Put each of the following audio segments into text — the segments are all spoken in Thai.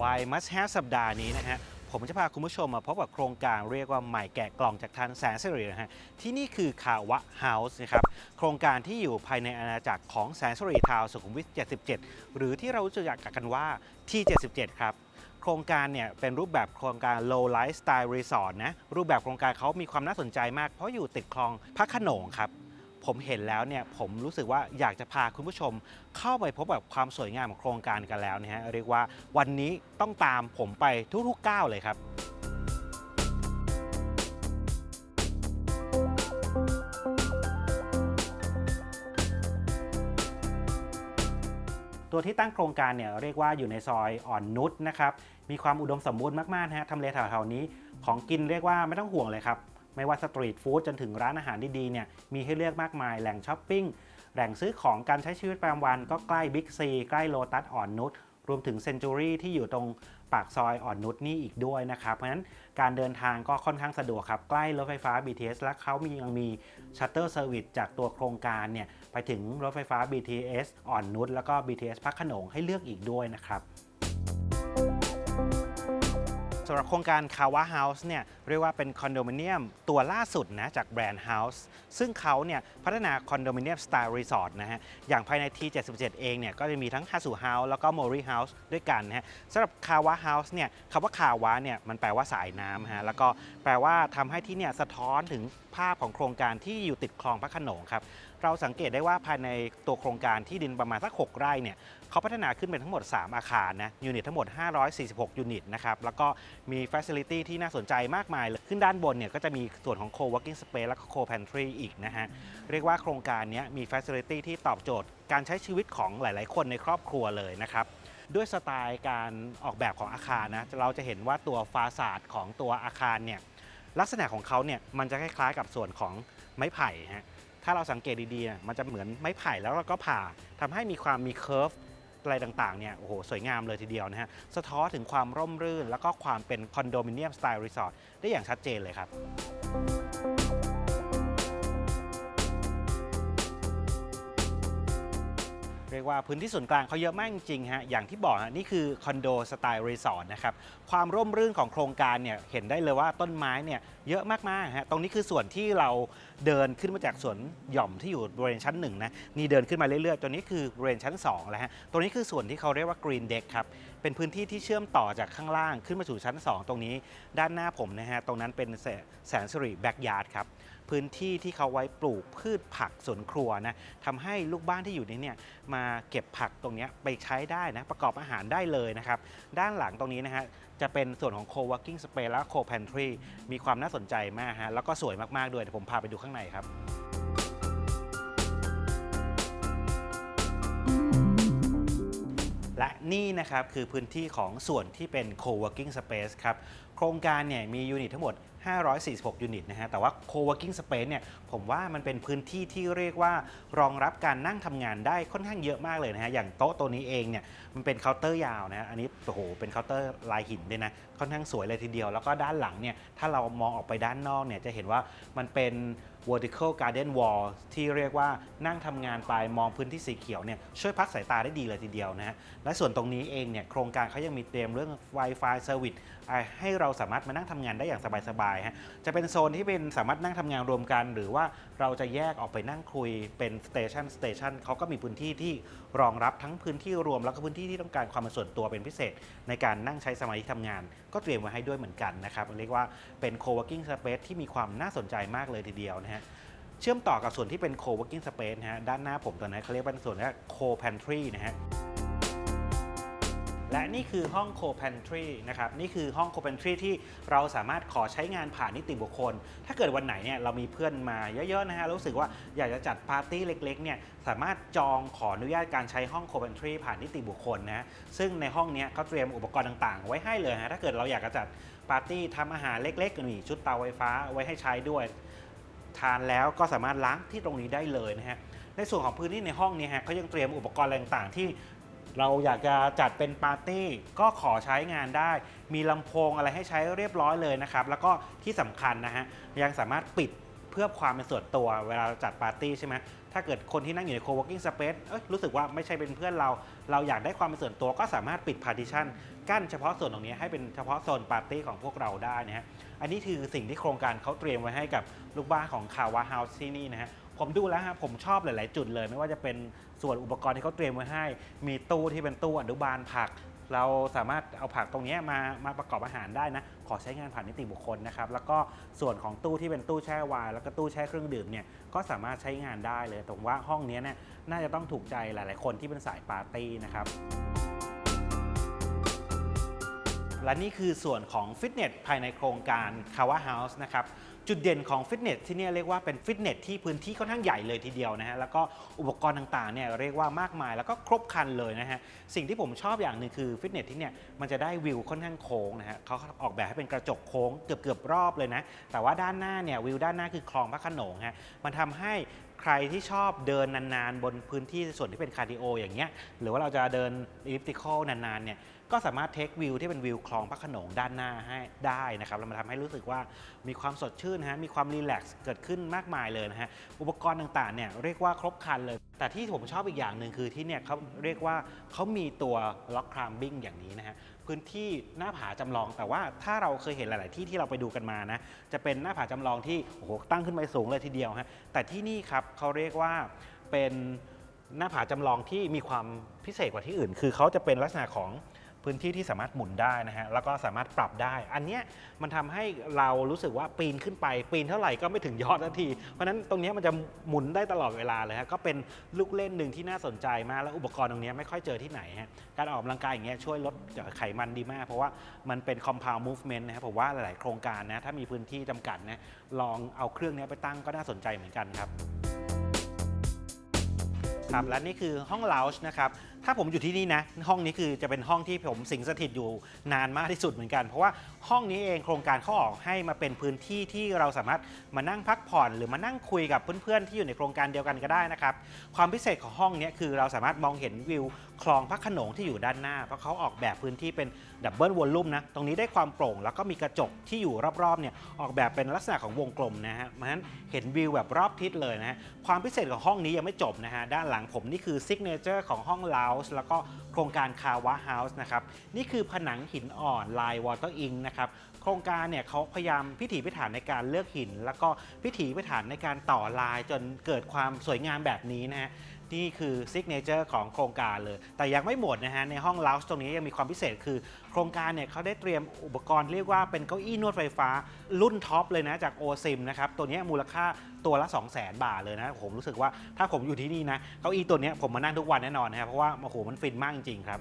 Why Must Have สัปดาห์นี้นะฮะผมจะพาคุณผู้ชมมาพบกับโครงการเรียกว่าใหม่แกะกล่องจากทางแสนสิรินะฮะที่นี่คือคาวะเฮาส์นะครับโครงการที่อยู่ภายในอาณาจักรของแสนสิริทาวสุขุมวิท 77 หรือที่เรารู้จักกันว่าที่ 77 ครับโครงการเนี่ยเป็นรูปแบบโครงการ low lifestyle resort นะรูปแบบโครงการเขามีความน่าสนใจมาก เพราะอยู่ติดคลองพระขนงครับ ผมเห็นแล้วเนี่ยผมรู้สึกว่าอยากจะพาคุณผู้ชมเข้าไปพบกับความสวยงามของโครงการกันแล้วนะฮะเรียกว่าวันนี้ต้องตามผมไปทุกๆก้าวเลยครับตัวที่ตั้งโครงการเนี่ยเรียกว่าอยู่ในซอยอ่อนนุชนะครับ มีความอุดมสมบูรณ์มากๆนะฮะทำเลแถวๆนี้ของกินเรียกว่าไม่ต้องห่วงเลยครับ ไม่ว่าสตรีทฟู้ดจนถึงร้านอาหารดีๆเนี่ยมีให้เลือกมากมายแหล่งช้อปปิ้งแหล่งซื้อของการใช้ชีวิตประจำวันก็ใกล้บิ๊กซีใกล้โลตัสอ่อนนุชรวมถึงเซนจูรี่ที่อยู่ตรงปากซอยอ่อนนุชนี่อีกด้วยนะครับ เพราะฉะนั้นการเดินทางก็ค่อนข้างสะดวกครับ ใกล้รถไฟฟ้า BTS และเขามียังมีชัตเตอร์เซอร์วิสจากตัวโครงการเนี่ยไปถึงรถไฟฟ้า BTS อ่อนนุชแล้วก็ BTS พักขนงให้เลือกอีกด้วยนะครับ สำหรับโครงการคาวาเฮาส์เนี่ยเรียกว่าเป็นคอนโดมิเนียมตัวล่าสุดนะจากแบรนด์ House ซึ่งเขาเนี่ยพัฒนาคอนโดมิเนียมสไตล์รีสอร์ทนะฮะอย่างภายใน T77 เองเนี่ยก็จะมีทั้งฮาสุเฮาส์แล้วก็โมริเฮาส์ด้วยกันนะฮะสำหรับคาวาเฮาส์เนี่ยคำว่าคาวาเนี่ยมันแปลว่าสายน้ำฮะแล้วก็แปลว่าทำให้ที่เนี่ยสะท้อนถึงภาพของโครงการที่อยู่ติดคลองพระขนงครับเราสังเกตได้ว่าภายในตัวโครงการที่ดินประมาณสัก 6 ไร่เนี่ยเขาพัฒนาขึ้นเป็นทั้งหมด 3 อาคารนะยูนิตทั้งหมด 546 ยูนิตนะครับแล้วก็มีฟ a c i l i t y ที่น่าสนใจมากมายเลยขึ้นด้านบนเนี่ยก็จะมีส่วนของ co-working space แล้วก็ co-pantry อีกนะฮะเรียกว่าโครงการนี้มีฟ a c i l i t y ที่ตอบโจทย์ การใช้ชีวิตของหลาย ๆ คนในครอบครัวเลยนะครับด้วยสไตล์การออกแบบของอาคารนะเราจะเห็นว่าตัวฟาสาดของตัวอาคารเนี่ยลักษณะของเขาเนี่ยมันจะคล้ายๆ กับส่วนของไม้ไผ่ฮะ ถ้าเราสังเกตดีๆเนี่ยมันจะเหมือนไม้ไผ่แล้วเราก็ผ่าทำให้มีความมีเค r ร์ฟอะไรต่างๆ เนี่ย โอ้โห สวยงามเลยทีเดียวนะฮะ สะท้อนถึงความร่มรื่น แล้วก็ความเป็นคอนโดมิเนียมสไตล์รีสอร์ทได้อย่างชัดเจนเลยครับเรียกว่าพื้นที่ส่วนกลางเขาเยอะมากจริงๆฮะ อย่างที่บอกฮะนี่คือคอนโดสไตล์รีสอร์ทนะครับ ความร่มรื่นของโครงการเนี่ยเห็นได้เลยว่าต้นไม้เนี่ย เยอะมากๆฮะตรงนี้คือส่วนที่เราเดินขึ้นมาจากสวนหย่อมที่อยู่บริเวณชั้นหนึ่งนะนี่เดินขึ้นมาเรื่อยๆตัวนี้คือบริเวณชั้น2แล้วฮะตรงนี้คือส่วนที่เขาเรียกว่ากรีนเด็กครับเป็นพื้นที่ที่เชื่อมต่อจากข้างล่างขึ้นมาสู่ชั้น 2 ตรงนี้ ด้านหน้าผมนะฮะตรงนั้นเป็นแสนสิริแบ็กยาร์ดครับพื้นที่ที่เขาไว้ปลูกพืชผักสวนครัวนะทำให้ลูกบ้านที่อยู่ในเนี่ยมาเก็บผักตรงนี้ไปใช้ได้นะประกอบอาหารได้เลยนะครับด้านหลังตรงนี้นะฮะจะเป็นส่วนของ co-working space และ co-pantry มีความน่าสนใจมากฮะแล้วก็สวยมาก ๆ ด้วยเดี๋ยวผมพาไปดูข้างในครับและนี่นะครับคือพื้นที่ของส่วนที่เป็น co-working space ครับ โครงการเนี่ยมียูนิตทั้งหมด 546 ยูนิตนะฮะ แต่ว่า co-working space เนี่ย ผมว่ามันเป็นพื้นที่ที่เรียกว่ารองรับการนั่งทำงานได้ค่อนข้างเยอะมากเลยนะฮะ อย่างโต๊ะตัวนี้เองเนี่ย มันเป็นเคาน์เตอร์ยาวนะฮะ อันนี้ โอ้โห เป็นเคาน์เตอร์ลายหินด้วยนะ ค่อนข้างสวยเลยทีเดียว แล้วก็ด้านหลังเนี่ย ถ้าเรามองออกไปด้านนอกเนี่ย จะเห็นว่ามันเป็น vertical garden wall ที่เรียกว่านั่งทำงานไปมองพื้นที่สีเขียวเนี่ยช่วยพักสายตาได้ดีเลยทีเดียวนะฮะ และส่วนตรงนี้เองเนี่ยโครงการเขายังมีเตรียมเรื่อง Wi-Fi Service ให้เราสามารถมานั่งทำงานได้อย่างสบายๆฮะจะเป็นโซนที่เป็นสามารถนั่งทำงานรวมกัน หรือว่าเราจะแยกออกไปนั่งคุยเป็นสเตชันสเตชันเขาก็มีพื้นที่ที่รองรับทั้งพื้นที่รวม แล้วก็พื้นที่ที่ต้องการความเป็นส่วนตัวเป็นพิเศษ ในการนั่งใช้สมาธิทำงาน ก็เตรียมไว้ให้ด้วยเหมือนกันนะครับเรียกว่าเป็น co-working space ที่มีความน่าสนใจมากเลยทีเดียวนะฮะเชื่อมต่อกับส่วนที่เป็น co-working space นะฮะด้านหน้าผมตัวนั้นเขาเรียกว่าส่วนนี้ co-pantry นะฮะ และนี่คือห้อง co-pantry นะครับนี่คือห้อง co-pantry ที่เราสามารถขอใช้งานผ่านนิติบุคคล ถ้าเกิดวันไหนเนี่ยเรามีเพื่อนมาเยอะๆนะฮะรู้สึกว่าอยากจะจัดปาร์ตี้เล็กๆเนี่ยสามารถจองขออนุญาตการใช้ห้อง co-pantry ผ่านนิติบุคคลนะซึ่งในห้องนี้เขาเตรียมอุปกรณ์ต่างๆ ไว้ให้เลยฮะถ้าเกิดเราอยากจะจัดปาร์ตี้ทำอาหารเล็กๆมีชุดเตาไฟฟ้าไว้ให้ใช้ด้วยทานแล้วก็สามารถล้างที่ตรงนี้ได้เลยนะฮะในส่วนของพื้นที่ในห้องนี้ฮะเขายังเตรียมอุปกรณ์ต่างๆ ที่ เราอยากจะจัดเป็นปาร์ตี้ก็ขอใช้งานได้ มีลำโพงอะไรให้ใช้เรียบร้อยเลยนะครับ แล้วก็ที่สำคัญนะฮะยังสามารถปิดเพื่อความเป็นส่วนตัวเวลาเราจัดปาร์ตี้ใช่ไหมถ้าเกิดคนที่นั่งอยู่ใน co-working space เอ้ยรู้สึกว่าไม่ใช่เป็นเพื่อนเรา เราอยากได้ความเป็นส่วนตัวก็สามารถปิด partition กั้นเฉพาะส่วนตรงนี้ให้เป็นเฉพาะโซนปาร์ตี้ของพวกเราได้นะฮะ อันนี้คือสิ่งที่โครงการเขาเตรียมไว้ให้กับลูกบ้านของคาวาเฮาส์ที่นี่นะฮะ ผมดูแล้วฮะผมชอบหลาย ๆ จุดเลย ไม่ว่าจะเป็นส่วนอุปกรณ์ที่เขาเตรียมไว้ให้ มีตู้ที่เป็นตู้อนุบาลผัก เราสามารถเอาผักตรงนี้มามาประกอบอาหารได้นะ ขอใช้งานผ่านนิติบุคคลนะครับ แล้วก็ส่วนของตู้ที่เป็นตู้แช่ไวน์แล้วก็ตู้แช่เครื่องดื่มเนี่ยก็สามารถใช้งานได้เลยตรงว่าห้องนี้เนี่ยน่าจะต้องถูกใจหลาย ๆ คนที่เป็นสายปาร์ตี้นะครับและนี่คือส่วนของฟิตเนสภายในโครงการ k a w a House นะครับ จุดเด่นของฟิตเนสที่นี่เรียกว่าเป็นฟิตเนสที่พื้นที่ค่อนข้างใหญ่เลยทีเดียวนะฮะแล้วก็อุปกรณ์ต่างๆเนี่ยเรียกว่ามากมายแล้วก็ครบครันเลยนะฮะสิ่งที่ผมชอบอย่างหนึ่งคือฟิตเนสที่เนี่ยมันจะได้วิวค่อนข้างโค้งนะฮะเขาออกแบบให้เป็นกระจกโค้งเกือบเกือบๆรอบเลยนะแต่ว่าด้านหน้าเนี่ยวิวด้านหน้าคือคลองพระโขนงฮะมันทำให้ใครที่ชอบเดินนานๆ บนพื้นที่ส่วนที่เป็นคาร์ดิโออย่างเงี้ยหรือว่าเราจะเดิน elliptical นานๆเนี่ย ก็สามารถเทควิวที่เป็นวิวคลองพระขนงด้านหน้าให้ได้นะครับแล้วมันทำให้รู้สึกว่ามีความสดชื่นนะฮะมีความรีแลกซ์เกิดขึ้นมากมายเลยนะฮะอุปกรณ์ต่างๆเนี่ยเรียกว่าครบครันเลย แต่ที่ผมชอบอีกอย่างหนึ่งคือที่เนี่ยเขาเรียกว่าเขามีตัวล็อกคลามบิ้งอย่างนี้นะฮะพื้นที่หน้าผาจำลอง แต่ว่าถ้าเราเคยเห็นหลาย ๆ ที่ที่เราไปดูกันมานะจะเป็นหน้าผาจำลองที่โอ้โหตั้งขึ้นไปสูงเลยทีเดียวฮะแต่ที่นี่ครับเขาเรียกว่าเป็นหน้าผาจำลองที่มีความพิเศษกว่าที่อื่น คือเขาจะเป็นลักษณะของ พื้นที่ที่สามารถหมุนได้นะฮะแล้วก็สามารถปรับได้ อันเนี้ยมันทำให้เรารู้สึกว่าปีนขึ้นไป ปีนเท่าไหร่ก็ไม่ถึงยอดสักที เพราะฉะนั้นตรงนี้มันจะหมุนได้ตลอดเวลาเลยฮะก็เป็นลูกเล่นหนึ่งที่น่าสนใจมากแล้วอุปกรณ์ตรงนี้ไม่ค่อยเจอที่ไหนฮะการออกกำลังกายอย่างเงี้ยช่วยลดไขมันดีมาก เพราะว่ามันเป็น compound movement นะครับผมว่าหลาย ๆ โครงการนะถ้ามีพื้นที่จำกัดนะลองเอาเครื่องนี้ไปตั้งก็น่าสนใจเหมือนกันครับครับและนี่คือห้อง lounge นะครับ ถ้าผมอยู่ที่นี่นะ ห้องนี้คือจะเป็นห้องที่ผมสิงสถิตอยู่นานมากที่สุดเหมือนกัน เพราะว่าห้องนี้เองโครงการเขาออกให้มาเป็นพื้นที่ที่เราสามารถมานั่งพักผ่อน หรือมานั่งคุยกับเพื่อนๆที่อยู่ในโครงการเดียวกันก็ได้นะครับความพิเศษของห้องนี้คือเราสามารถมองเห็นวิวคลองพระโขนงที่อยู่ด้านหน้า เพราะเขาออกแบบพื้นที่เป็นดับเบิลวอลลุ่มนะตรงนี้ได้ความโปร่ง แล้วก็มีกระจกที่อยู่รอบๆเนี่ยออกแบบเป็นลักษณะของวงกลมนะฮะเพราะฉะนั้นเห็นวิวแบบรอบทิศเลยนะฮะความพิเศษของห้องนี้ยังไม่จบนะฮะด้านหลังผมนี่คือซิกเนเจอร์ของห้องลาวส์แล้วก็โครงการคาวะเฮาส์นะครับนี่คือผนังหินอ่อนลายวอเตอร์อิงนะครับโครงการเนี่ยเขาพยายามพิถีพิถันในการเลือกหิน แล้วก็พิถีพิถันในการต่อลายจนเกิดความสวยงามแบบนี้นะฮะ นี่คือซิกเนเจอร์ของโครงการเลย แต่ยังไม่หมดนะฮะ ในห้องลาวส์ตรงนี้ยังมีความพิเศษคือ โครงการเนี่ยเขาได้เตรียมอุปกรณ์เรียกว่าเป็นเก้าอี้นวดไฟฟ้า รุ่นท็อปเลยนะจากโอซิมนะครับ ตัวนี้มูลค่าตัวละ 2 0 0 0 0 0 บาทเลยนะ ผมรู้สึกว่าถ้าผมอยู่ที่นี่นะ เก้าอี้ตัวนี้ผมมานั่งทุกวันแน่นอนนะครับ เพราะว่าโอ้โหมันฟินมากจริงๆครับ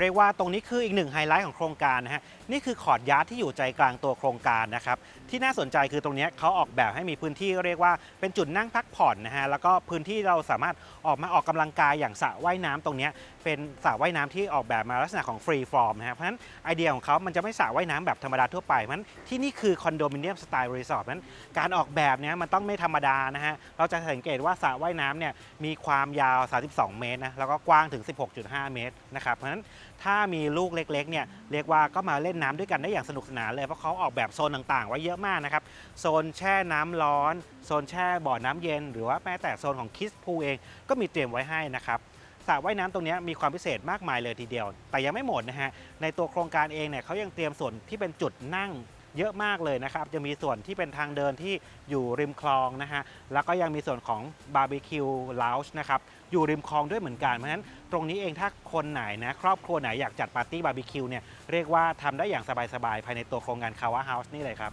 เรียกว่าตรงนี้คืออีกหนึ่งไฮไลท์ของโครงการนะฮะนี่คือคอดยาร์ดที่อยู่ใจกลางตัวโครงการนะครับที่น่าสนใจคือตรงนี้เขาออกแบบให้มีพื้นที่เรียกว่าเป็นจุดนั่งพักผ่อนนะฮะแล้วก็พื้นที่เราสามารถออกมาออกกำลังกายอย่างสระว่ายน้ำตรงนี้เป็นสระว่ายน้ำที่ออกแบบมาลักษณะของฟรีฟอร์มนะฮะเพราะฉะนั้นไอเดียของเขามันจะไม่สระว่ายน้ำแบบธรรมดาทั่วไปเพราะฉะนั้นที่นี่คือคอนโดมิเนียมสไตล์รีสอร์ทนั้นการออกแบบเนี้ยมันต้องไม่ธรรมดานะฮะเราจะสังเกตว่าสระว่ายน้ำเนี่ยมีความยาว 32 เมตรนะแล้วก็กว้างถึง 16.5 เมตรนะครับเพราะฉะนั้น ถ้ามีลูกเล็กๆเนี่ยเรียกว่าก็มาเล่นน้ำด้วยกันได้อย่างสนุกสนานเลยเพราะเขาออกแบบโซนต่างๆ ไว้เยอะมากนะครับโซนแช่น้ำร้อน โซนแช่บ่อน้ำเย็น หรือว่าแม้แต่โซนของคิสพูเองก็มีเตรียมไว้ให้นะครับสระว่ายน้ำตรงนี้มีความพิเศษมากมายเลยทีเดียว แต่ยังไม่หมดนะฮะในตัวโครงการเองเนี่ยเขายังเตรียมส่วนที่เป็นจุดนั่ง เยอะมากเลยนะครับ จะมีส่วนที่เป็นทางเดินที่อยู่ริมคลองนะฮะ แล้วก็ยังมีส่วนของบาร์บีคิวลาวช์นะครับ อยู่ริมคลองด้วยเหมือนกัน เพราะฉะนั้นตรงนี้เองถ้าคนไหนนะ ครอบครัวไหนอยากจัดปาร์ตี้บาร์บีคิวเนี่ย เรียกว่าทำได้อย่างสบายๆ ภายในตัวโครงการคาวาเฮาส์นี่เลยครับ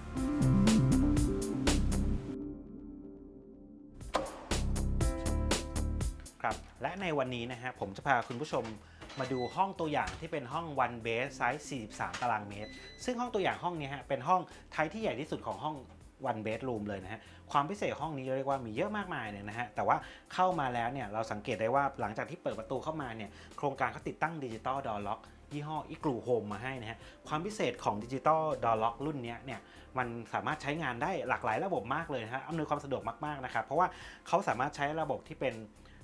ครับ และในวันนี้นะฮะผมจะพาคุณผู้ชม มาดูห้องตัวอย่างที่เป็นห้อง one bed ไซส์ 43 ตารางเมตร ซึ่งห้องตัวอย่างห้องนี้ฮะเป็นห้องไทยที่ใหญ่ที่สุดของห้อง one bedroom เลยนะฮะ ความพิเศษห้องนี้เรียกว่ามีเยอะมากมายเลยนะฮะ แต่ว่าเข้ามาแล้วเนี่ยเราสังเกตได้ว่าหลังจากที่เปิดประตูเข้ามาเนี่ยโครงการเขาติดตั้งดิจิตอลดอล็อกยี่ห้ออีกลูโฮมมาให้นะฮะ ความพิเศษของดิจิตอลดอล็อกรุ่นนี้เนี่ยมันสามารถใช้งานได้หลากหลายระบบมากเลยนะฮะอำนวยความสะดวกมากๆนะครับเพราะว่าเขาสามารถใช้ระบบที่เป็น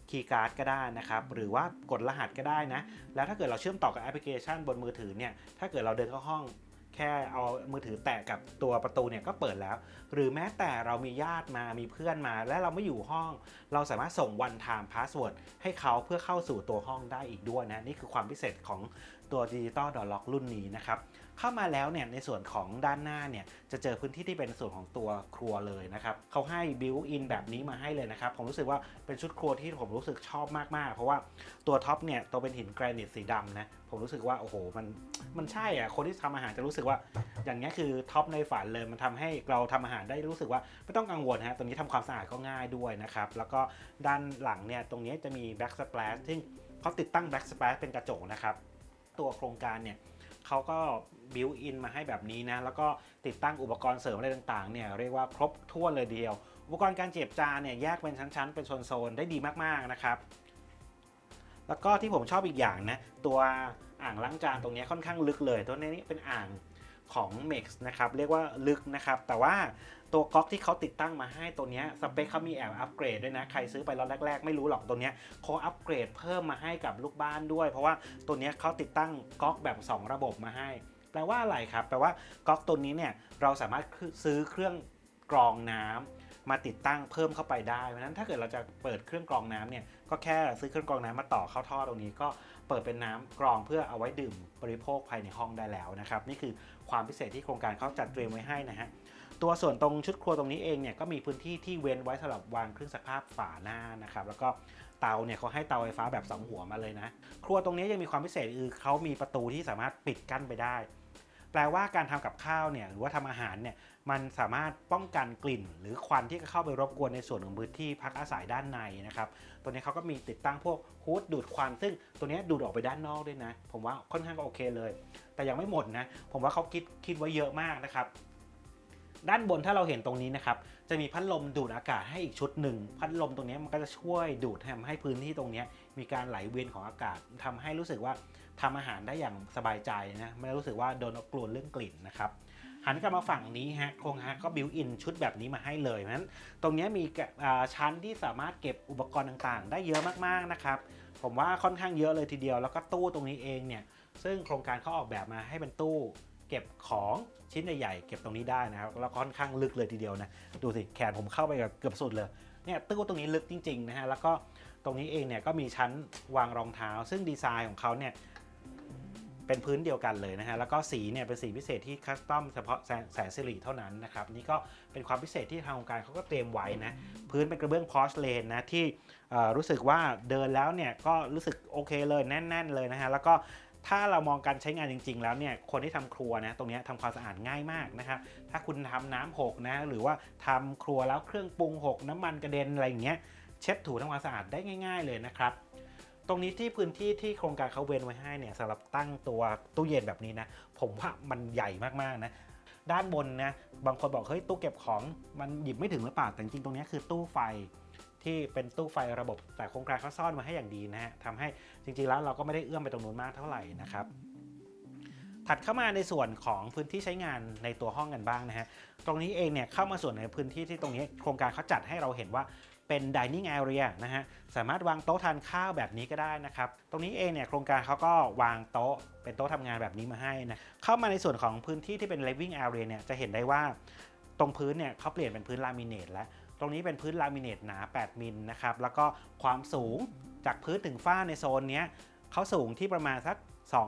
คีย์การ์ดก็ได้นะครับ หรือว่ากดรหัสก็ได้นะ แล้วถ้าเกิดเราเชื่อมต่อกับแอปพลิเคชันบนมือถือเนี่ย ถ้าเกิดเราเดินเข้าห้องแค่เอามือถือแตะกับตัวประตูเนี่ยก็เปิดแล้ว หรือแม้แต่เรามีญาติมามีเพื่อนมา และเราไม่อยู่ห้อง เราสามารถส่ง one time password ให้เขาเพื่อเข้าสู่ตัวห้องได้อีกด้วยนะ นี่คือความพิเศษของตัวดิจิตอลดอล็อกรุ่นนี้นะครับ เข้ามาแล้วเนี่ยในส่วนของด้านหน้าเนี่ยจะเจอพื้นที่ที่เป็นส่วนของตัวครัวเลยนะครับเขาให้บิวอินแบบนี้มาให้เลยนะครับ ผมรู้สึกว่าเป็นชุดครัวที่ผมรู้สึกชอบมากๆ เพราะว่าตัวท็อปเนี่ยตัวเป็นหินแกรนิตสีดำนะผมรู้สึกว่าโอ้โหมันมันใช่อะคนที่ทำอาหารจะรู้สึกว่าอย่างเงี้คือท็อปในฝันเลยมันทำให้เราทำอาหารได้รู้สึกว่าไม่ต้องกังวลฮะตรงนี้ทำความสะอาดก็ง่ายด้วยนะครับแล้วก็ด้านหลังเนี่ยตรงนี้จะมีแบ็กส p ป a s h ซึ่งเขาติดตั้งแบ็กส p ป a s h เป็นกระจกนะครับตัวโครงการเนี่ยเขาก็ บิวอินมาให้แบบนี้นะ แล้วก็ติดตั้งอุปกรณ์เสริมอะไรต่างๆเนี่ยเรียกว่าครบถ้วนเลยเดียว อุปกรณ์การเจ็บจานเนี่ยแยกเป็นชั้นๆ เป็นโซนๆ ได้ดีมากๆนะครับ แล้วก็ที่ผมชอบอีกอย่างนะ ตัวอ่างล้างจานตรงนี้ค่อนข้างลึกเลย ตัวนี้เป็นอ่างของ m e x นะครับเรียกว่าลึกนะครับ แต่ว่าตัวก๊อกที่เขาติดตั้งมาให้ตัวนี้สเปคเขามีแอบอัปเกรดด้วยนะ ใครซื้อไปรอบแรก ๆ ไม่รู้หรอกตัวนี้เขาอัปเกรดเพิ่มมาให้กับลูกบ้านด้วย เพราะว่าตัวนี้เขาติดตั้งก๊อกแบบ 2 ระบบมาให้ แปลว่าอะไรครับ แปลว่าก๊อกตัวนี้เนี่ยเราสามารถซื้อเครื่องกรองน้ำมาติดตั้งเพิ่มเข้าไปได้เพราะฉะนั้นถ้าเกิดเราจะเปิดเครื่องกรองน้ำเนี่ยก็แค่ซื้อเครื่องกรองน้ำมาต่อเข้าท่อตรงนี้ก็เปิดเป็นน้ำกรองเพื่อเอาไว้ดื่มบริโภคภายในห้องได้แล้วนะครับนี่คือความพิเศษที่โครงการเขาจัดเตรียมไว้ให้นะฮะตัวส่วนตรงชุดครัวตรงนี้เองเนี่ยก็มีพื้นที่ที่เว้นไว้สำหรับวางเครื่องซักผ้าฝาหน้านะครับแล้วก็เตาเนี่ยเขาให้เตาไฟฟ้าแบบสองหัวมาเลยนะ ครัวตรงนี้ยังมีความพิเศษคือเขามีประตูที่สามารถปิดกั้นไปได้ แปลว่าการทำกับข้าวเนี่ยหรือว่าทำอาหารเนี่ยมันสามารถป้องกันกลิ่น หรือควันที่จะเข้าไปรบกวนในส่วนของพื้นที่พักอาศัยด้านในนะครับตัวนี้เขาก็มีติดตั้งพวกฮูดดูดควันซึ่งตัวนี้ดูดออกไปด้านนอกด้วยนะ ผมว่าค่อนข้างก็โอเคเลย แต่ยังไม่หมดนะ ผมว่าเขาคิดคิดไว้เยอะมากนะครับด้านบนถ้าเราเห็นตรงนี้นะครับ จะมีพัดลมดูดอากาศให้อีกชุดหนึ่ง พัดลมตรงนี้มันก็จะช่วยดูดทำให้พื้นที่ตรงนี้มีการไหลเวียนของอากาศทำให้รู้สึกว่า ทำอาหารได้อย่างสบายใจนะไม่รู้สึกว่าโดนกลัวเรื่องกลิ่นนะครับหันกลับมาฝั่งนี้ฮะโครงฮะก็บิวอินชุดแบบนี้มาให้เลยเพราะฉะนั้นตรงนี้มีกะอ่าชั้นที่สามารถเก็บอุปกรณ์ต่างๆ ได้เยอะมากๆนะครับผมว่าค่อนข้างเยอะเลยทีเดียวแล้วก็ตู้ตรงนี้เองเนี่ยซึ่งโครงการเขาออกแบบมาให้เป็นตู้เก็บของชิ้นใหญ่ๆเก็บตรงนี้ได้นะครับแล้วค่อนข้างลึกเลยทีเดียวนะดูสิแขนผมเข้าไปแบบเกือบสุดเลยเนี่ยตู้ตรงนี้ลึกจริงๆนะฮะแล้วก็ตรงนี้เองเนี่ยก็มีชั้นวางรองเท้า ซึ่งดีไซน์ของเขาเนี่ย เป็นพื้นเดียวกันเลยนะฮะแล้วก็สีเนี่ยเป็นสีพิเศษที่คัสตอมเฉพาะแสแสนสิริเท่านั้นนะครับนี่ก็เป็นความพิเศษที่ทางโครงการเขาก็เตรียมไว้นะพื้นเป็นกระเบื้องพอชเลนนะที่รู้สึกว่าเดินแล้วเนี่ยก็รู้สึกโอเคเลยแน่น ๆ เลยนะฮะแล้วก็ถ้าเรามองการใช้งานจริง ๆ แล้วเนี่ยคนที่ทำครัวนะตรงนี้ทำความสะอาดง่ายมากนะครับถ้าคุณทำน้ำหกนะหรือว่าทำครัวแล้วเครื่องปรุงหกน้ำมันกระเด็นอะไรอย่างเงี้ยเช็ดถูทำความสะอาดได้ง่าย ๆ เลยนะครับ ตรงนี้ที่พื้นที่ที่โครงการเขาเว้นไว้ให้เนี่ยสำหรับตั้งตัวตู้เย็นแบบนี้นะ ผมว่ามันใหญ่มากๆนะด้านบนนะบางคนบอกเฮ้ยตู้เก็บของมันหยิบไม่ถึงหรือเปล่าแต่จริงๆตรงนี้คือตู้ไฟที่เป็นตู้ไฟระบบแต่โครงการเขาซ่อนมาให้อย่างดีนะฮะทำให้จริงๆแล้วเราก็ไม่ได้เอื้อมไปตรงนู้นมากเท่าไหร่นะครับถัดเข้ามาในส่วนของพื้นที่ใช้งานในตัวห้องกันบ้างนะฮะตรงนี้เองเนี่ยเข้ามาส่วนในพื้นที่ที่ตรงนี้โครงการเขาจัดให้เราเห็นว่า เป็น dining area นะฮะ สามารถวางโต๊ะทานข้าวแบบนี้ก็ได้นะครับ ตรงนี้เองเนี่ยโครงการเขาก็วางโต๊ะเป็นโต๊ะทำงานแบบนี้มาให้นะ เข้ามาในส่วนของพื้นที่ที่เป็น living area เนี่ยจะเห็นได้ว่าตรงพื้นเนี่ยเขาเปลี่ยนเป็นพื้นลามิเนตแล้ว ตรงนี้เป็นพื้นลามิเนตหนา 8 มิลนะครับ แล้วก็ความสูงจากพื้นถึงฝ้าในโซนนี้เขาสูงที่ประมาณสัก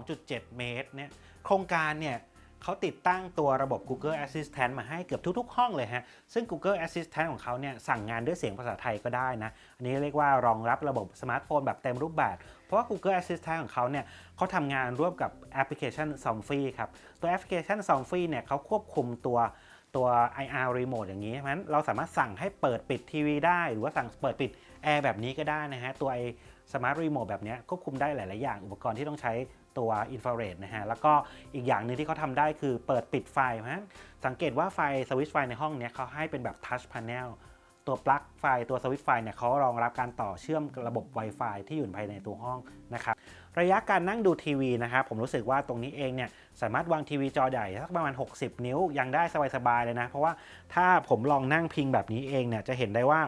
2.7 เมตรเนี่ย โครงการเนี่ย เขาติดตั้งตัวระบบ Google Assistant มาให้เกือบทุก ๆ ห้องเลยฮะ ซึ่ง Google Assistant ของเขาเนี่ยสั่งงานด้วยเสียงภาษาไทยก็ได้นะ อันนี้เรียกว่ารองรับระบบสมาร์ทโฟนแบบเต็มรูปแบบ เพราะว่า Google Assistant ของเขาเนี่ยเขาทำงานร่วมกับแอปพลิเคชัน s o m f r e e ครับ ตัวแอปพลิเคชัน s o m f r e e เนี่ยเขาควบคุมตัวตัว IR Remote อย่างนี้เพราะฉะนั้นเราสามารถสั่งให้เปิดปิดทีวีได้ หรือว่าสั่งเปิดปิดแอร์แบบนี้ก็ได้นะฮะ ตัวไอสมาร์ทรีโมทแบบนี้ควบคุมได้หลาย ๆ อย่าง อุปกรณ์ที่ต้องใช้ ตัวอินฟราเรดนะฮะ แล้วก็อีกอย่างหนึ่งที่เขาทำได้คือเปิดปิดไฟเพราะสังเกตว่าไฟสวิตช์ไฟในห้องเนี้ยเขาให้เป็นแบบทัชพา n เนลตัวปลั๊กไฟตัวสวิตช์ไฟเนี่ยเขารองรับการต่อเชื่อมระบบ Wi-Fi ที่อยู่ภายในตัวห้องนะครับระยะการนั่งดูทีวีนะครับผมรู้สึกว่าตรงนี้เองเนี่ยสามารถวางทีวีจอใหญ่สักประมาณ 60 นิ้วยังได้สบายๆเลยนะ เพราะว่าถ้าผมลองนั่งพิงแบบนี้เองเนี่ยจะเห็นได้ว่า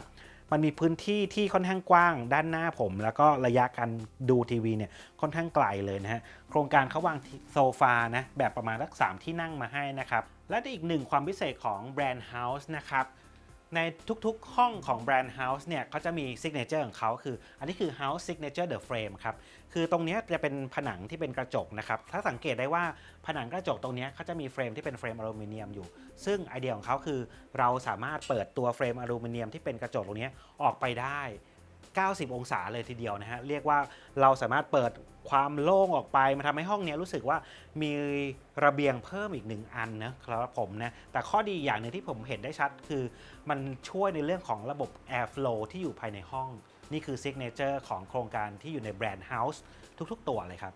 มันมีพื้นที่ที่ค่อนข้างกว้างด้านหน้าผม แล้วก็ระยะการดูทีวีเนี่ยค่อนข้างไกลเลยนะฮะโครงการเขาวางโซฟานะแบบประมาณรักสามที่นั่งมาให้นะครับและอีกหนึ่งความพิเศษของแบรนด์เฮาส์นะครับในทุกๆห้องของแบรนด์ House เนี่ยเขาจะมีซิกเนเจอร์ของเขาคือ อันนี้คือ House Signature The Frame ครับ คือตรงนี้จะเป็นผนังที่เป็นกระจกนะครับ ถ้าสังเกตได้ว่าผนังกระจกตรงนี้เขาจะมีเฟรมที่เป็นเฟรมอลูมิเนียมอยู่ ซึ่งไอเดียของเขาคือ เราสามารถเปิดตัวเฟรมอลูมิเนียมที่เป็นกระจกตรงนี้ออกไปได้ 90 องศาเลยทีเดียวนะฮะ เรียกว่าเราสามารถเปิดความโล่งออกไปมาทำให้ห้องนี้รู้สึกว่ามีระเบียงเพิ่มอีกหนึ่งอันนะครับผมนะ แต่ข้อดีอย่างหนึ่งที่ผมเห็นได้ชัดคือ มันช่วยในเรื่องของระบบ Airflow ที่อยู่ภายในห้อง นี่คือซิกเนเจอร์ของโครงการที่อยู่ในแบรนด์เฮาส์ทุก ๆ ตัวเลยครับ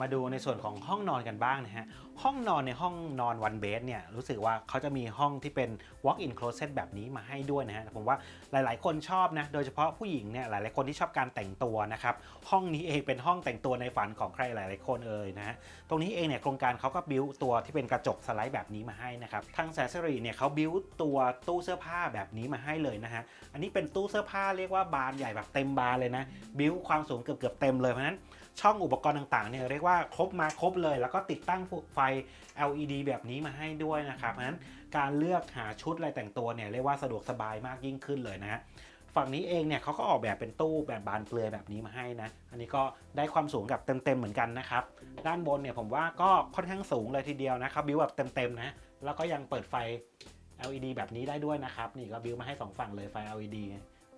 มาดูในส่วนของห้องนอนกันบ้างนะฮะ ห้องนอนในห้องนอนวันเบสเนี่ยรู้สึกว่าเขาจะมีห้องที่เป็น walk-in closet แบบนี้มาให้ด้วยนะฮะผมว่าหลายๆ คนชอบนะโดยเฉพาะผู้หญิงเนี่ยหลายๆ คนที่ชอบการแต่งตัวนะครับห้องนี้เองเป็นห้องแต่งตัวในฝันของใครหลาย ๆ คนเอ่ยนะฮะตรงนี้เองเนี่ยโครงการเขาก็บิวตัวที่เป็นกระจกสไลด์แบบนี้มาให้นะครับทางแสนสรีเนี่ยเขาบิวตัวตู้เสื้อผ้าแบบนี้มาให้เลยนะฮะอันนี้เป็นตู้เสื้อผ้าเรียกว่าบานใหญ่แบบเต็มบานเลยนะบิวความสูงเกือบเกือบเต็มเลยเพราะนั้น ช่องอุปกรณ์ต่างๆเนี่ยเรียกว่าครบมาครบเลย แล้วก็ติดตั้งไฟ LED แบบนี้มาให้ด้วยนะครับเพราะฉะนั้นการเลือกหาชุดอะไรแต่งตัวเนี่ยเรียกว่าสะดวกสบายมากยิ่งขึ้นเลยนะฮะฝั่งนี้เองเนี่ยเขาก็ออกแบบเป็นตู้แบบบานเปลือยแบบนี้มาให้นะ อันนี้ก็ได้ความสูงกับเต็มๆเหมือนกันนะครับ ด้านบนเนี่ยผมว่าก็ค่อนข้างสูงเลยทีเดียวนะครับบิวแบบเต็มๆนะ แล้วก็ยังเปิดไฟ LED แบบนี้ได้ด้วยนะครับ นี่ก็บิวมาให้สองฝั่งเลยไฟ LED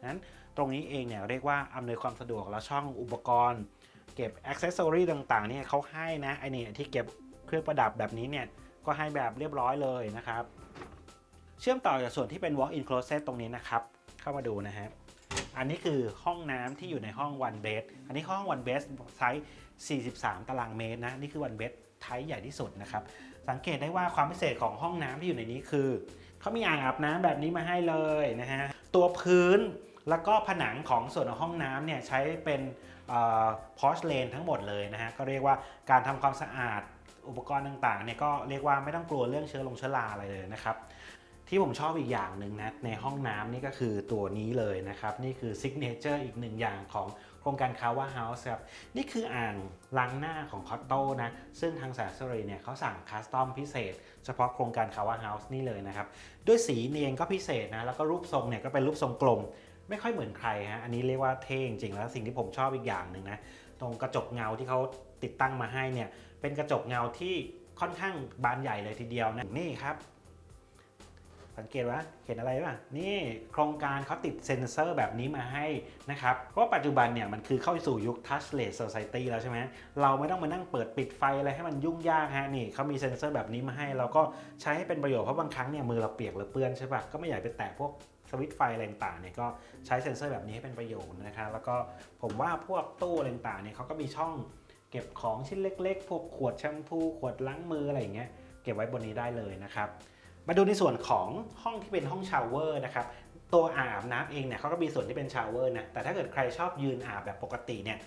นั้นตรงนี้เองเนี่ยเรียกว่าอำนวยความสะดวกแล้วช่องอุปกรณ์ เก็บอ c เซสซอรีต่างๆเนี่ยเขาให้นะไอนี่ที่เก็บเครื่องประดับแบบนี้เนี่ยก็ให้แบบเรียบร้อยเลยนะครับ เชื่อมต่อจากส่วนที่เป็น walk-in closet ตรงนี้นะครับ เข้ามาดูนะฮะอันนี้คือห้องน้ำที่อยู่ในห้อง one bed อันนี้ห้อง one bed ไซส์ 43 ตารางเมตรนะนี่คือ one bed ไทป์ใหญ่ที่สุดนะครับ สังเกตได้ว่าความพิเศษของห้องน้ำที่อยู่ในนี้คือเขามีอ่างอาบน้ำแบบนี้มาให้เลยนะฮะตัวพื้นแล้วก็ผนังของส่วนของห้องน้ำเนี่ยใช้เป็น พอชเลนทั้งหมดเลยนะฮะก็เรียกว่าการทำความสะอาดอุปกรณ์ต่างๆเนี่ยก็เรียกว่าไม่ต้องกลัวเรื่องเชื้อลงเชื้อราอะไรเลยนะครับที่ผมชอบอีกอย่างหนึ่งนะในห้องน้ำนี่ก็คือตัวนี้เลยนะครับ นี่คือซิกเนเจอร์อีกหนึ่งอย่างของโครงการคาว่าเฮาส์ครับนี่คืออ่างล้างหน้าของคอตโต้นะ ซึ่งทางแสนสรีเนี่ยเขาสั่งคัสตอมพิเศษ เฉพาะโครงการคาว่าเฮาส์นี่เลยนะครับ ด้วยสีเนียนก็พิเศษนะ แล้วก็รูปทรงเนี่ยก็เป็นรูปทรงกลม ไม่ค่อยเหมือนใครฮะอันนี้เรียกว่าเท่จริงๆแล้วสิ่งที่ผมชอบอีกอย่างหนึ่งนะตรงกระจกเงาที่เขาติดตั้งมาให้เนี่ยเป็นกระจกเงาที่ค่อนข้างบานใหญ่เลยทีเดียวนะนี่ครับสังเกตว่าเห็นอะไรป่ะ นี่โครงการเขาติดเซ็นเซอร์แบบนี้มาให้นะครับ เพราะปัจจุบันเนี่ยมันคือเข้าสู่ยุค touchless society แล้วใช่ไหม เราไม่ต้องมานั่งเปิดปิดไฟอะไรให้มันยุ่งยากฮะ นี่เขามีเซ็นเซอร์แบบนี้มาให้ เราก็ใช้ให้เป็นประโยชน์เพราะบางครั้งเนี่ยมือเราเปียกหรือเปื้อนใช่ป่ะ ก็ไม่อยากไปแตะพวก วิตไฟอะไรต่างเนี่ยก็ใช้เซ็นเซอร์แบบนี้ให้เป็นประโยชน์นะครับแล้วก็ผมว่าพวกตู้อะไรต่างเนี่ยเขาก็มีช่องเก็บของชิ้นเล็กๆ พวกขวดแชมพูขวดล้างมืออะไรอย่างเงี้ยเก็บไว้บนนี้ได้เลยนะครับมาดูในส่วนของห้องที่เป็นห้องชาวเวอร์นะครับตัวอาบน้ำเองเนี่ยเขาก็มีส่วนที่เป็นชาวเวอร์นะแต่ถ้าเกิดใครชอบยืนอาบแบบปกติเนี่ย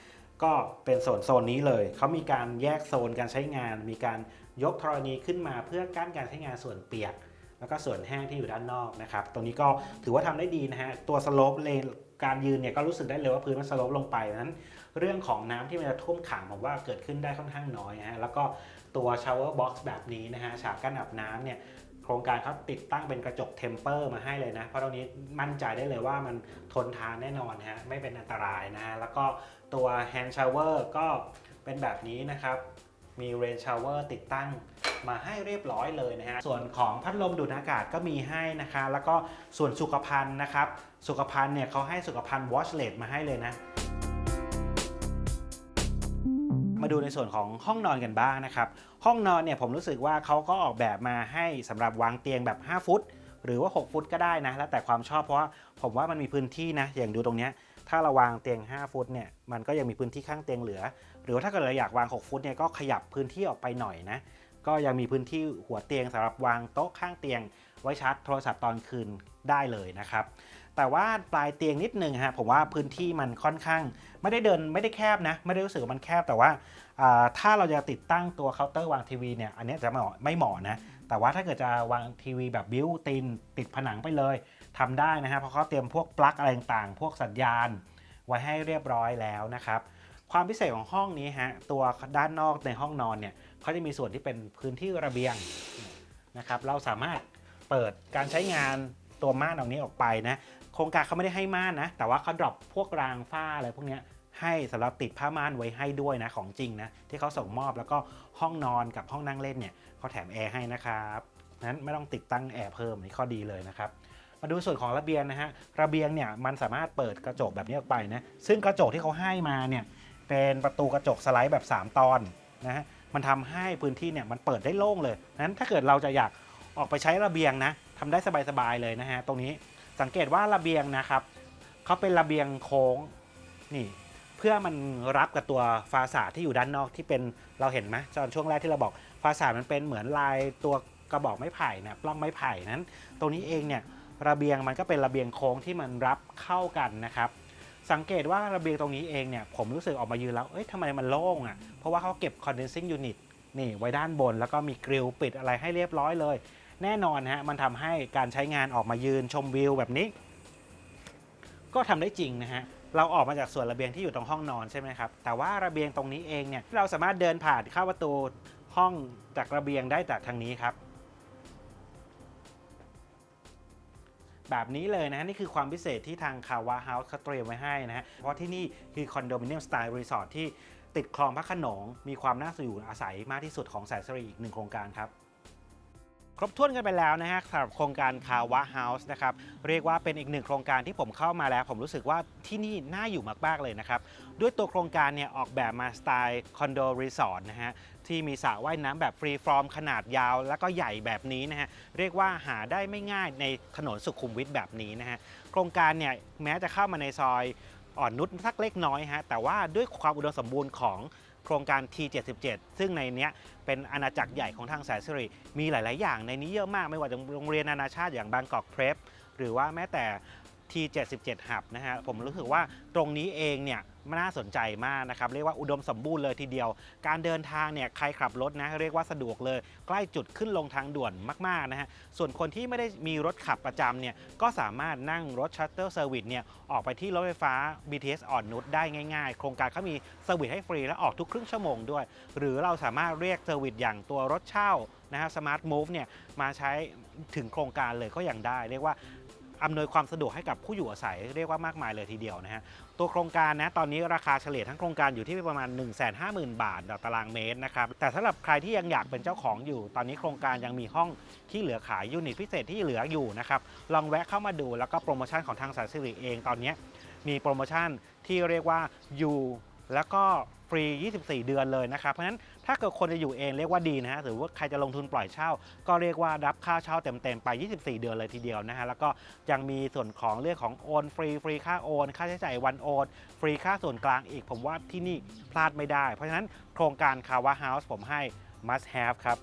ก็เป็นโซนโซนนี้เลย เขามีการแยกโซนการใช้งาน มีการยกธรณีขึ้นมาเพื่อกั้นการใช้งานส่วนเปียก แล้วก็ส่วนแห้งที่อยู่ด้านนอกนะครับ ตรงนี้ก็ถือว่าทำได้ดีนะฮะ ตัวสโลปเลนการยืนเนี่ยก็รู้สึกได้เลยว่าพื้นมันสโลปลงไปนั้น เรื่องของน้ำที่มันจะท่วมขังผมว่าเกิดขึ้นได้ค่อนข้างน้อยนะฮะ แล้วก็ตัวชาวเวอร์บ็อกซ์แบบนี้นะฮะ ฉากกั้นอาบน้ำเนี่ยโครงการเขาติดตั้งเป็นกระจกเทมเปอร์มาให้เลยนะ เพราะตรงนี้มั่นใจได้เลยว่ามันทนทานแน่นอนฮะ ไม่เป็นอันตรายนะฮะ แล้วก็ตัวแฮนด์ชาวเวอร์ก็เป็นแบบนี้นะครับ มีเรนชาวเวอร์ติดตั้งมาให้เรียบร้อยเลยนะฮะ ส่วนของพัดลมดูดอากาศก็มีให้นะคะ แล้วก็ส่วนสุขภัณฑ์นะครับ สุขภัณฑ์เนี่ยเขาให้สุขภัณฑ์วอชเลตมาให้เลยนะ มาดูในส่วนของห้องนอนกันบ้างนะครับ ห้องนอนเนี่ยผมรู้สึกว่าเขาก็ออกแบบมาให้สำหรับวางเตียงแบบ 5 ฟุต หรือว่า 6 ฟุตก็ได้นะ แล้วแต่ความชอบเพราะว่าผมว่ามันมีพื้นที่นะ อย่างดูตรงเนี้ยถ้าเราวางเตียง 5 ฟุตเนี่ย มันก็ยังมีพื้นที่ข้างเตียงเหลือ หรือว่าถ้าเกิดเราอยากวาง 6 ฟุตเนี่ยก็ขยับพื้นที่ออกไปหน่อยนะก็ยังมีพื้นที่หัวเตียงสำหรับวางโต๊ะข้างเตียง ไว้ชาร์จโทรศัพท์ตอนคืนได้เลยนะครับ แต่ว่าปลายเตียงนิดนึงฮะผมว่าพื้นที่มันค่อนข้าง ไม่ได้เดินไม่ได้แคบนะ ไม่ได้รู้สึกว่ามันแคบแต่ว่าถ้าเราจะติดตั้งตัวเคาน์เตอร์วางทีวีเนี่ยอันนี้จะไม่เหมาะไม่เหมาะนะแต่ว่าถ้าเกิดจะวางทีวีแบบบิวตินติดผนังไปเลยทำได้นะฮะเพราะเขาเตรียมพวกปลั๊กอะไรต่างๆ พวกสัญญาณ ไว้ให้เรียบร้อยแล้วนะครับ ความพิเศษของห้องนี้ฮะตัวด้านนอกในห้องนอนเนี่ยเขาจะมีส่วนที่เป็นพื้นที่ระเบียงนะครับเราสามารถเปิดการใช้งานตัวม่านตรงนี้ออกไปนะโครงการเขาไม่ได้ให้ม่านนะแต่ว่าเขาดรอปพวกรางฝ้าอะไรพวกนี้ให้สำหรับติดผ้าม่านไว้ให้ด้วยนะของจริงนะที่เขาส่งมอบแล้วก็ห้องนอนกับห้องนั่งเล่นเนี่ยเขาแถมแอร์ให้นะครับนั้นไม่ต้องติดตั้งแอร์เพิ่มนี่ข้อดีเลยนะครับมาดูส่วนของระเบียงนะฮะระเบียงเนี่ยมันสามารถเปิดกระจกแบบนี้ออกไปนะซึ่งกระจกที่เขาให้มาเนี่ย เป็นประตูกระจกสไลด์แบบ 3 ตอนนะฮะมันทำให้พื้นที่เนี่ยมันเปิดได้โล่งเลยนั้นถ้าเกิดเราจะอยากออกไปใช้ระเบียงนะทำได้สบายๆเลยนะฮะตรงนี้สังเกตว่าระเบียงนะครับเขาเป็นระเบียงโค้งนี่เพื่อมันรับกับตัวฟาสาดที่อยู่ด้านนอกที่เป็นเราเห็นไหมตอนช่วงแรกที่เราบอกฟาสาดมันเป็นเหมือนลายตัวกระบอกไม้ไผ่นะปล้องไม้ไผ่นั้น ตรงนี้เองเนี่ยระเบียงมันก็เป็นระเบียงโค้งที่มันรับเข้ากันนะครับ สังเกตว่าระเบียงตรงนี้เองเนี่ยผมรู้สึกออกมายืนแล้ว เอ้ยทำไมมันโล่งอะ่ะ เพราะว่าเขาเก็บ condensing unit นี่ไว้ด้านบน แล้วก็มีกริลปิดอะไรให้เรียบร้อยเลย แน่นอนฮะมันทำให้การใช้งานออกมายืนชมวิวแบบนี้ ก็ทำได้จริงนะฮะเราออกมาจากส่วนระเบียงที่อยู่ตรงห้องนอนใช่ไหมครับ แต่ว่าระเบียงตรงนี้เองเนี่ยเราสามารถเดินผ่านเข้าประตูห้องจากระเบียงได้จากทางนี้ครับ แบบนี้เลยนะนี่คือความพิเศษที่ทางคาวาเฮาส์เขาเตรียมไว้ให้นะฮะเพราะที่นี่คือคอนโดมิเนียมสไตล์รีสอร์ทที่ติดคลองพระขนงมีความน่าอยู่อาศัยมากที่สุดของแสนสิริอีกหนึ่งโครงการครับ ครบถ้วนกันไปแล้วนะฮะสำหรับโครงการคาวะเฮาส์นะครับเรียกว่าเป็นอีกหนึ่งโครงการที่ผมเข้ามาแล้ว ผมรู้สึกว่าที่นี่น่าอยู่มากๆเลยนะครับ ด้วยตัวโครงการเนี่ยออกแบบมาสไตล์คอนโดรีสอร์ทนะฮะที่มีสระว่ายน้ำแบบฟรีฟอร์มขนาดยาว แล้วก็ใหญ่แบบนี้นะฮะเรียกว่าหาได้ไม่ง่ายในถนนสุขุมวิทแบบนี้นะฮะโครงการเนี่ยแม้จะเข้ามาในซอยอ่อนนุชสักเล็กน้อยฮะแต่ว่าด้วยความอุดมสมบูรณ์ของ โครงการ T77 ซึ่งในเนี้ยเป็นอาณาจักรใหญ่ของทางสายสิริมีหลาย ๆ อย่างในนี้เยอะมากไม่ว่าจะโรงเรียนนานาชาติอย่างบางกอกเพรสหรือว่าแม้แต่ T77 หับนะฮะผมรู้สึกว่าตรงนี้เองเนี่ย น่าสนใจมากนะครับ เรียกว่าอุดมสมบูรณ์เลยทีเดียว การเดินทางเนี่ยใครขับรถนะเรียกว่าสะดวกเลย ใกล้จุดขึ้นลงทางด่วนมากๆนะฮะส่วนคนที่ไม่ได้มีรถขับประจำเนี่ยก็สามารถนั่งรถชัตเตอร์เซอร์วิสเนี่ยออกไปที่รถไฟฟ้า BTS อ่อนนุชได้ง่ายๆ โครงการเขามีเซอร์วิสให้ฟรีและออกทุกครึ่งชั่วโมงด้วย หรือเราสามารถเรียกเซอร์วิสอย่างตัวรถเช่านะฮะสมาร์ทมูฟเนี่ยมาใช้ถึงโครงการเลยก็ยังได้ เรียกว่า อำนวยความสะดวกให้กับผู้อยู่อาศัยเรียกว่ามากมายเลยทีเดียวนะฮะตัวโครงการนะตอนนี้ราคาเฉลี่ยทั้งโครงการอยู่ที่ประมาณ 1 5 0 0 0 0 บาทต่อตารางเมตรนะครับแต่สำหรับใครที่ยังอยากเป็นเจ้าของอยู่ ตอนนี้โครงการยังมีห้องที่เหลือขายยูนิตพิเศษที่เหลืออยู่นะครับลองแวะเข้ามาดูแล้วก็โปรโมชั่นของทางสายสิริเองตอนนี้มีโปรโมชั่นที่เรียกว่าอยู่แล้วก็ฟรี 24 เดือนเลยนะครับ เพราะฉะนั้น ถ้าเกิดคนจะอยู่เองเรียกว่าดีนะฮะหรือว่าใครจะลงทุนปล่อยเช่า ก็เรียกว่ารับค่าเช่าเต็มๆไป 24 เดือนเลยทีเดียวนะฮะแล้วก็ยังมีส่วนของเรื่องของโอนฟรีฟรีค่าโอน ค่าใช้จ่ายวันโอน ฟรีค่าส่วนกลางอีก ผมว่าที่นี่พลาดไม่ได้ เพราะฉะนั้นโครงการคาวาเฮาส์ผมให้ must have ครับ